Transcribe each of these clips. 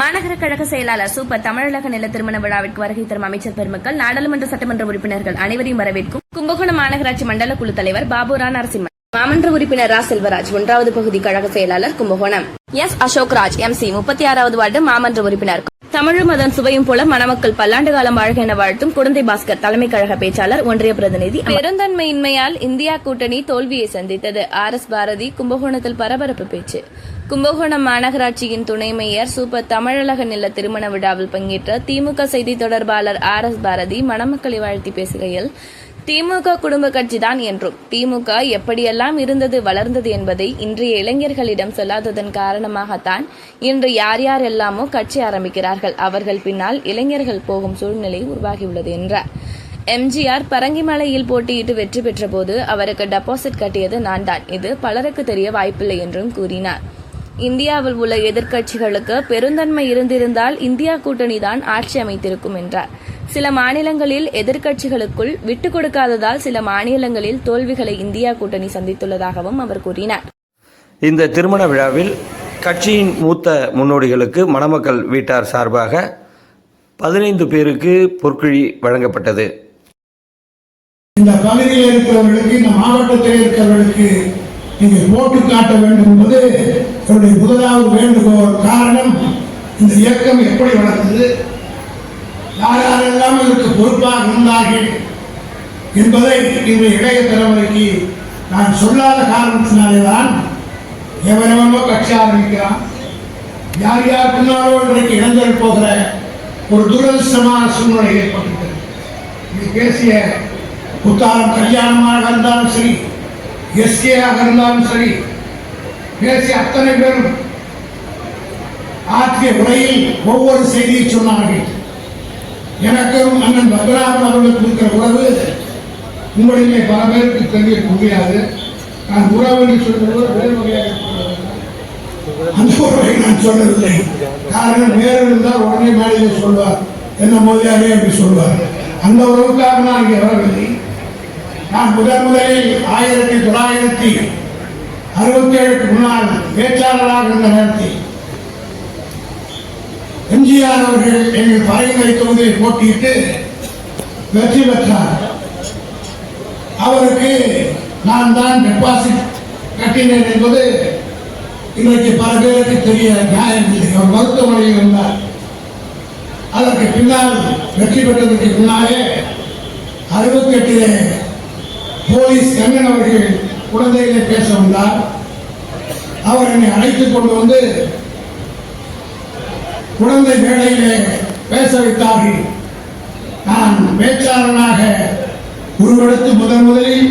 மாநகர கழக செயலாளர் சூப்பர் தமிழக நில திருமண விழாவிற்கு வருகை தரும் அமைச்சர் பெருமக்கள் நாடாளுமன்ற சட்டமன்ற உறுப்பினர்கள் அனைவரையும் வரவேற்கும். கும்பகோணம் மாநகராட்சி மண்டல குழு தலைவர் பாபுரா நரசிம்மன். மாமன்ற உறுப்பினர் ரா. செல்வராஜ் ஒன்றாவது பகுதி கழக செயலாளர் Kumbakonam. S. Ashokraj M. C. முப்பத்தி ஆறாவது வார்டு மாமன்ற உறுப்பினர். தமிழும் அதன் சுவையும் போல மணமக்கள் பல்லாண்டு காலம் வாழ்க என வாழ்த்தும் குழந்தை பாஸ்கர் தலைமை கழக பேச்சாளர் ஒன்றிய பிரதிநிதி பெருந்தன்மையின்மையால் இந்தியா கூட்டணி தோல்வியை சந்தித்தது. ஆர். எஸ். பாரதி கும்பகோணத்தில் பரபரப்பு பேச்சு. கும்பகோணம் மாநகராட்சியின் துணை மேயர் சூப்பர் தமிழக நில திருமண விழாவில் பங்கேற்ற திமுக செய்தி தொடர்பாளர் ஆர் எஸ் பாரதி மணமக்களை வாழ்த்தி பேசுகையில் திமுக குடும்ப கட்சிதான் என்றும் திமுக எப்படியெல்லாம் இருந்தது வளர்ந்தது என்பதை இன்றைய இளைஞர்களிடம் சொல்லாததன் காரணமாகத்தான் இன்று யார் யார் எல்லாமோ கட்சி ஆரம்பிக்கிறார்கள். அவர்கள் பின்னால் இளைஞர்கள் போகும் சூழ்நிலை உருவாகியுள்ளது என்றார். எம்ஜிஆர் பரங்கிமலையில் போட்டியிட்டு வெற்றி பெற்றபோது அவருக்கு டெபாசிட் கட்டியது நான் தான். இது பலருக்கு தெரிய வாய்ப்பில்லை என்றும் கூறினார். இந்தியாவில் உள்ள எதிர்க்கட்சிகளுக்கு பெருந்தன்மை இருந்திருந்தால் இந்தியா கூட்டணிதான் ஆட்சி அமைத்திருக்கும் என்றார். சில மாநிலங்களில் எதிர்க்கட்சிகளுக்குள் விட்டுக் கொடுக்காததால் சில மாநிலங்களில் தோல்விகளை இந்தியா கூட்டணி சந்தித்துள்ளதாகவும் அவர் கூறினார். இந்த திருமண விழாவில் கட்சியின் மூத்த முன்னோடிகளுக்கு மணமக்கள் வீட்டார் சார்பாக பதினைந்து பேருக்கு பொற்குழி வழங்கப்பட்டது. இந்த பகுதியில் இருக்கிறவர்களுக்கு இந்த மாவட்டத்தில் இருக்கிறவர்களுக்கு நீங்கள் போட்டு காட்ட வேண்டும் என்பது வேண்டுகோள் காரணம் இந்த இயக்கம் எப்படி வளர்ந்தது? யார் யாரெல்லாம் இதற்கு பொறுப்பாக இருந்தார்கள் என்பதை இந்த இளைய தலைமுறைக்கு நான் சொல்லாத காரணத்தினாலே தான் எவனவனோ கட்சி ஆரம்பிக்கிறான். யார் யார் பின்னாலோ இன்றைக்கு இழந்தல் போகிற ஒரு துரதிருஷ்டமான சூழ்நிலை ஏற்பட்டிருக்கிறது. இது பேசிய புத்தாரம் கல்யாணமாக இருந்தாலும் சரி எஸ்கேயாக இருந்தாலும் சரி பேசிய அத்தனை பேரும் ஆற்றிய உரையில் ஒவ்வொரு செய்தியை சொன்னார்கள். எனக்கும் அண்ணன் பத்ராமன் அவர்களுக்கு இருக்கிற உறவு உங்களிலே பல பேருக்கு தெரிய முடியாது. நான் உறவு என்று சொல்வது வேறு வகையாக அந்த உறவை நான் சொல்லவில்லை. காரணம் வேறு இருந்தால் உடனே மேலே சொல்வார். என்ன மோதியாரே என்று சொல்வார். அந்த உறவுக்காக நான் இங்கே வரவில்லை. நான் முதன் முதலில் ஆயிரத்தி தொள்ளாயிரத்தி அறுபத்தி ஏழுக்கு முன்னால் பேச்சாளராக இருந்த நேரத்தில் எம்ஜிஆர் அவர்கள் எங்கள் பறைமுறை தொகுதியில் போட்டியிட்டு வெற்றி பெற்றார். அவருக்கு நான் தான் டெபாசிட் கட்டினேன் என்பது இன்றைக்கு பல பேருக்கு தெரிய நியாயம் இல்லை. அவர் மருத்துவமனையில் இருந்தார். அதற்கு பின்னால் வெற்றி பெற்றதற்கு பின்னாலே அறுபத்தி எட்டிலே போலீஸ் கண்ணன் அவர்கள் குழந்தைகளை பேச வந்தார். அவர் என்னை அழைத்துக் கொண்டு வந்து குழந்தை மேடையிலே பேச வைத்தார்கள். நான் பேச்சாளனாக உருவெடுத்து முதன் முதலில்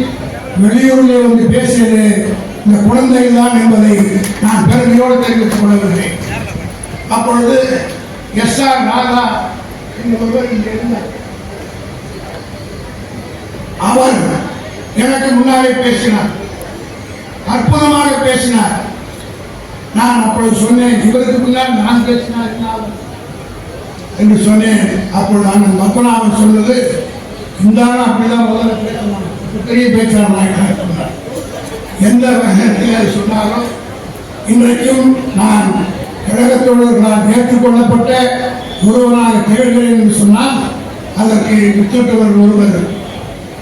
வெளியூரில் வந்து பேசியது இந்த குழந்தைகள் தான் என்பதை நான் பெருமையோடு தெரிவித்துக் கொள்ளவில்லை அப்பொழுது எஸ் ஆர் ராதா என்பவர் இங்கே இருந்தார். அவர் எனக்கு முன்னாலே பேசினார். அற்புதமாக பேசினார். நான் அப்பொழுது சொன்னேன் இவருக்கு முன்னால் நான் பேசினார் என்று சொன்னேன். அப்பொழுது அண்ணன் பத்மநாபன் சொன்னது இந்த ஆள் அப்படிதான் முதல்ல பேசணும். பெரிய பேச்சாளர் சொன்னார் எந்த வகையில் அது சொன்னாலும் இன்றைக்கும் நான் கழகத்தோழர்களால் ஏற்றுக்கொள்ளப்பட்ட ஒருவனாக திகழ்கிறேன் என்று சொன்னால் அதற்கு வித்திட்டவர் ஒருவர்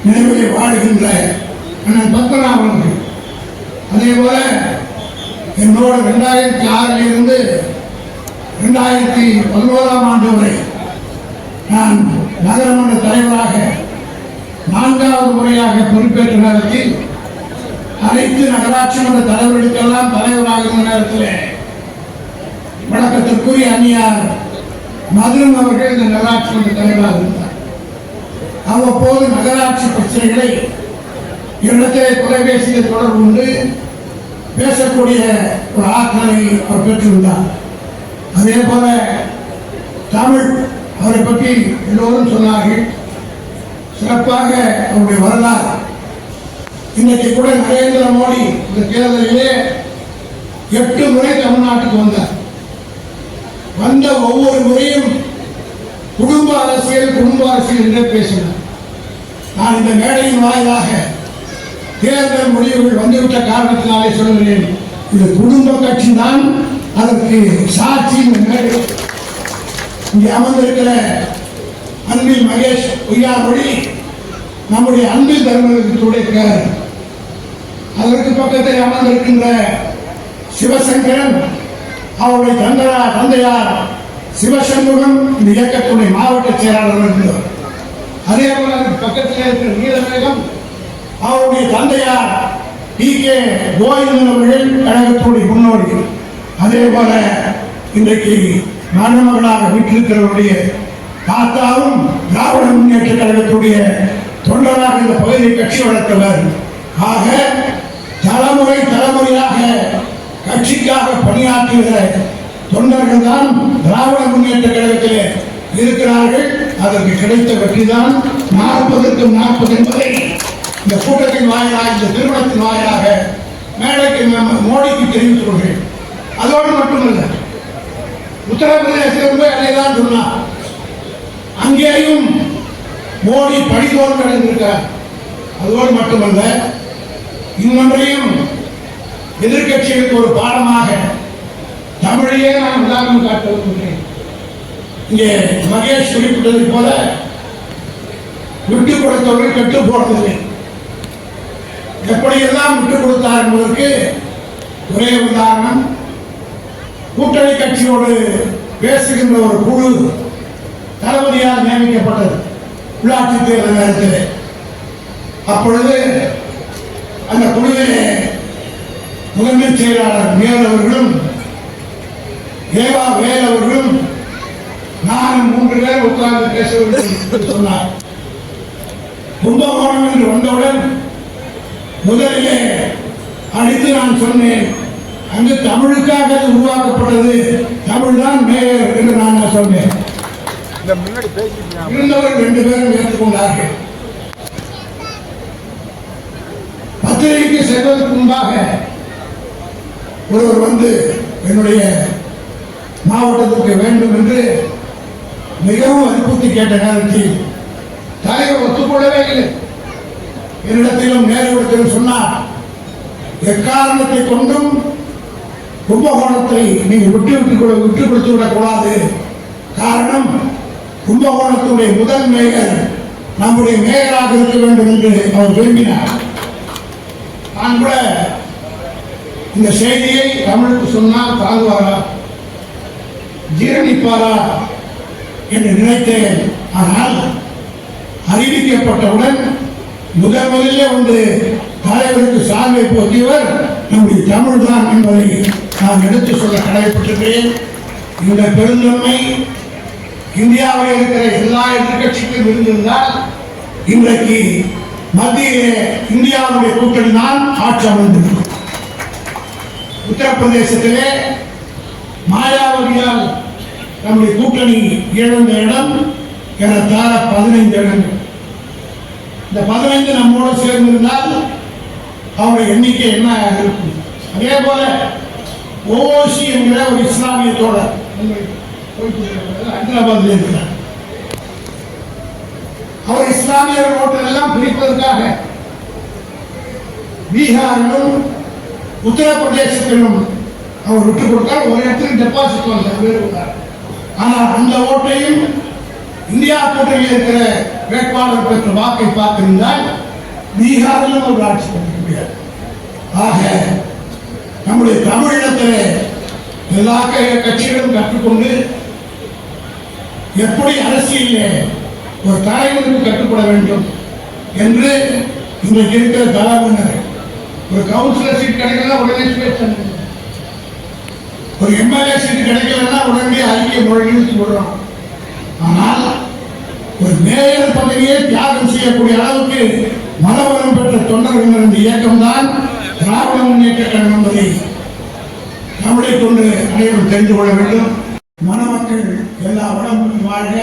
நினைவிலே வாழ்கின்ற அண்ணன் பத்மநாபன் அதே போல என்னோட ரெண்டாயிரத்தி ஆறில் இருந்து ரெண்டாயிரத்தி பதினோராம் ஆண்டு வரை நான் நகரமன்ற தலைவராக நான்காவது முறையாக பொறுப்பேற்ற நேரத்தில் அனைத்து நகராட்சி மன்ற தலைவர்களுக்கெல்லாம் தலைவராக இருந்த நேரத்தில் வழக்கத்திற்குரிய அந்நியார் மதுரம் அவர்கள் இந்த நகராட்சி மன்ற தலைவராக இருந்தார். அவ்வப்போது நகராட்சி பிரச்சனைகளை இடத்திலே தொலைபேசியில் தொடர்பு கொண்டு பேசக்கூடிய ஒரு ஆற்றலை அவர் பெற்றிருந்தார் அதே போல தமிழ் அவரை பற்றி எல்லோரும் சொன்னார்கள். சிறப்பாக அவருடைய வரலாறு. இன்னைக்கு கூட நரேந்திர மோடி இந்த தேர்தலிலே எட்டு முறை தமிழ்நாட்டுக்கு வந்தார். வந்த ஒவ்வொரு முறையும் குடும்ப அரசியல் குடும்ப அரசியல் என்று பேசினார். நான் இந்த மேடையின் வாயிலாக தேர்தல் முடிவுகள் வந்துவிட்ட காரணத்தினாலே சொல்கிறேன் இது குடும்ப கட்சி தான் அதற்கு சாட்சி இங்கே அமர்ந்திருக்கிற அன்பில் மகேஷ் பொய்யாமொழி நம்முடைய அன்பில் தர்மத்துடைய அதற்கு பக்கத்தில் அமர்ந்திருக்கின்ற சிவசங்கரன் அவருடைய தந்தரா தந்தையார் சிவசண்முகம் இந்த இயக்கத்துடைய மாவட்ட செயலாளர் அதே போல பக்கத்தில் இருக்கிற நீலமேகம் அவருடைய தந்தையார் டி கே கோவிந்தன் அவர்கள் கழகத்துடைய முன்னோடி அதே போல இன்றைக்கு மருமகளாக வீட்டிருக்கிறவருடைய தாத்தாவும் திராவிட முன்னேற்ற கழகத்துடைய தொண்டராக இந்த பகுதியை கட்சி வளர்த்தவர். ஆக தலைமுறை தலைமுறையாக கட்சிக்காக பணியாற்றுகிற தொண்டர்கள் தான் திராவிட முன்னேற்ற கழகத்திலே இருக்கிறார்கள். அதற்கு கிடைத்த வெற்றி தான் நாற்பதற்கும் நாற்பது என்பதை இந்த கூட்டத்தின் வாயிலாக இந்த திருமணத்தின் வாயிலாக மேடைக்கு மோடிக்கு தெரிவித்துக் கொள்கிறேன். அதோடு மட்டுமல்ல உத்தரப்பிரதேசத்திலிருந்து போய் அதை தான் சொன்னார் அங்கேயும் மோடி படிதோடு நடந்திருக்கார் அதோடு மட்டுமல்ல இன்னொன்றையும் எதிர்கட்சிகளுக்கு ஒரு பாடமாக தமிழையே நான் உதாரணம் காட்ட விரும்புகிறேன். இங்கே மகேஷ் குறிப்பிட்டது போல விட்டு கொடுத்தவர்கள் கட்டு போனதில்லை. எப்படியெல்லாம் விட்டுக் கொடுத்தார் என்பதற்கு ஒரே உதாரணம். கூட்டணி கட்சியோடு பேசுகின்ற ஒரு குழு தளபதியால் நியமிக்கப்பட்டது உள்ளாட்சி தேர்தல் நேரத்தில். அப்பொழுது அந்த குழுவிலே முதன்மை செயலாளர் மேல் அவர்களும் தேவா வேல் அவர்களும் நானும் மூன்று பேர் உட்கார்ந்து பேச வேண்டும் என்று சொன்னார். கும்பகோணம் என்று வந்தவுடன் முதலிலே அடித்து நான் சொன்னேன் அங்கு தமிழுக்காக உருவாக்கப்பட்டது தமிழ் தான் மேயர் என்று நான் சொன்னேன். இருந்தவர் ரெண்டு பேரும் ஏற்றுக்கொண்டார்கள். பத்திரிகைக்கு செல்வதற்கு முன்பாக ஒருவர் வந்து என்னுடைய மாவட்டத்திற்கு வேண்டும் என்று மிகவும் வற்புறுத்தி கேட்ட நேரத்தில் தலைவர் ஒத்துக்கொள்ளவே இல்லை. என்னிடத்திலும் நேரிடத்திலும் சொன்னார். எக்காரணத்தை கொண்டும் கும்பகோணத்தை நீங்கள் விட்டு விட்டு கொடு- விட்டு கொடுத்து விடக்கூடாது. காரணம் கும்பகோணத்துடைய முதல் மேயர் நம்முடைய மேயராக இருக்க வேண்டும் என்று அவர் விரும்பினார். நான் கூட இந்த செய்தியை தமிழுக்கு சொன்னால் தாழ்வாரா ஜீரணிப்பாரா என்று நினைத்தேன். ஆனால் அறிவிக்கப்பட்டவுடன் முதல் முதலே வந்து தலைவருக்கு சால்வை போக்கியவர் நம்முடைய தமிழ் தான் என்பதை நான் எடுத்து சொல்ல கடமைப்பட்டிருக்கிறேன் இந்த பெருந்தன்மை இந்தியாவில் இருக்கிற எல்லா எதிர்கட்சிக்கும் இருந்திருந்தால் இன்றைக்கு மத்தியிலே இந்தியாவுடைய கூட்டணி தான் ஆட்சி அமைந்திருக்கும். உத்தரப்பிரதேசத்திலே மாயாவதியால் நம்முடைய கூட்டணி இழந்த இடம் ஏறத்தாழ பதினைந்து இடங்கள். இந்த பதினைந்து நம்மோடு சேர்ந்திருந்தால் அவருடைய எண்ணிக்கை என்ன இருக்கும்? அதே போல ஓசி என்கிற ஒரு இஸ்லாமிய தோழர் ஹைதராபாத்தில் இருக்கிறார் அவர் இஸ்லாமியர் ஓட்டல் எல்லாம் பிரிப்பதற்காக பீகாரிலும் உத்தரப்பிரதேசத்திலும் அவர் விட்டுக் கொடுத்தால் ஒரு இடத்துல டெபாசிட் வந்த ஆனால் அந்த ஓட்டையும் இந்தியா கூட்டணியில் இருக்கிற வேட்பாளர் பெற்ற வாக்கை பார்த்திருந்தால் பீகாரிலும் ஒரு ஆட்சி பண்ணிக்க முடியாது. ஆக நம்முடைய தமிழினத்தில் எல்லா கட்சிகளும் கற்றுக்கொண்டு எப்படி அரசியல் ஒரு தலைவருக்கு கட்டுப்பட வேண்டும் என்று இன்றைக்கு இருக்கிற தலைவர்கள் ஒரு கவுன்சிலர் சீட் கிடைக்கல உடனே ஸ்பேஸ் ஒரு எம்எல்ஏ சீட் கிடைக்கலன்னா உடனே அறிக்கை முழங்கி சொல்றோம் ஆனால் ஒரு மேயர் பதவியை தியாகம் செய்யக்கூடிய அளவுக்கு மனவரம் பெற்ற தொண்டர்கள் இருந்த இயக்கம் தான் திராவிட முன்னேற்ற கழகம் என்பதை தமிழை கொண்டு அனைவரும் தெரிந்து கொள்ள வேண்டும். மணமக்கள் எல்லா வளமும் வாழ்க.